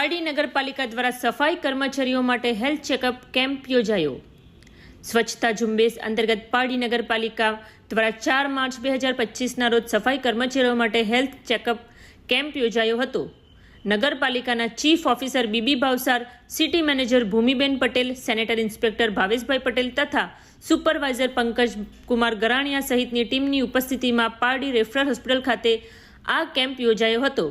પારડી નગરપાલિકા દ્વારા સફાઈ કર્મચારીઓ માટે હેલ્થ ચેકઅપ કેમ્પ યોજાયો. સ્વચ્છતા ઝુંબેશ અંતર્ગત પારડી નગરપાલિકા દ્વારા ચાર માર્ચ બે હજાર પચીસના રોજ સફાઈ કર્મચારીઓ માટે હેલ્થ ચેકઅપ કેમ્પ યોજાયો હતો. નગરપાલિકાના chief officer B B Bhavsar, city manager Bhumiben Patel, sanitary inspector Bhaveshbhai Patel તથા સુપરવાઇઝર પંકજ કુમાર ગરાણિયા સહિતની ટીમની ઉપસ્થિતિમાં પારડી રેફરલ હોસ્પિટલ ખાતે આ કેમ્પ યોજાયો હતો.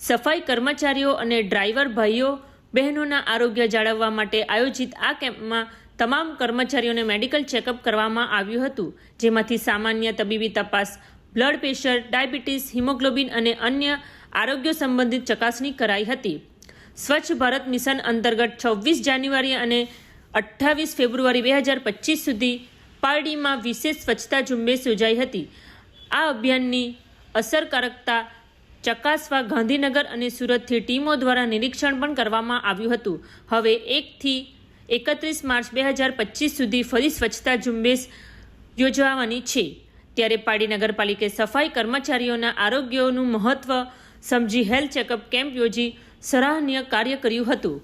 સફાઈ કર્મચારીઓ અને ડ્રાઈવર ભાઈઓ, બહેનોના આરોગ્ય જાળવવા માટે આયોજિત આ કેમ્પમાં તમામ કર્મચારીઓને મેડિકલ ચેકઅપ કરવામાં આવ્યું હતું, જેમાંથી સામાન્ય તબીબી તપાસ, બ્લડ પ્રેશર, ડાયાબિટીસ, હિમોગ્લોબિન અને અન્ય આરોગ્ય સંબંધિત ચકાસણી કરાઈ હતી. સ્વચ્છ ભારત મિશન અંતર્ગત છવ્વીસ જાન્યુઆરી અને અઠ્ઠાવીસ ફેબ્રુઆરી બે હજાર પચીસ સુધી પારડીમાં વિશેષ સ્વચ્છતા ઝુંબેશ યોજાઈ હતી. આ અભિયાનની અસરકારકતા ચકાસવા ગાંધીનગર અને સુરતથી ટીમો દ્વારા નિરીક્ષણ પણ કરવામાં આવ્યું હતું. હવે એકથી એકત્રીસ માર્ચ બે હજાર પચીસ સુધી ફરી સ્વચ્છતા ઝુંબેશ યોજવાની છે. ત્યારે પાડી નગરપાલિકે સફાઈ કર્મચારીઓના આરોગ્યનું મહત્વ સમજી હેલ્થ ચેકઅપ કેમ્પ યોજી સરાહનીય કાર્ય કર્યું હતું.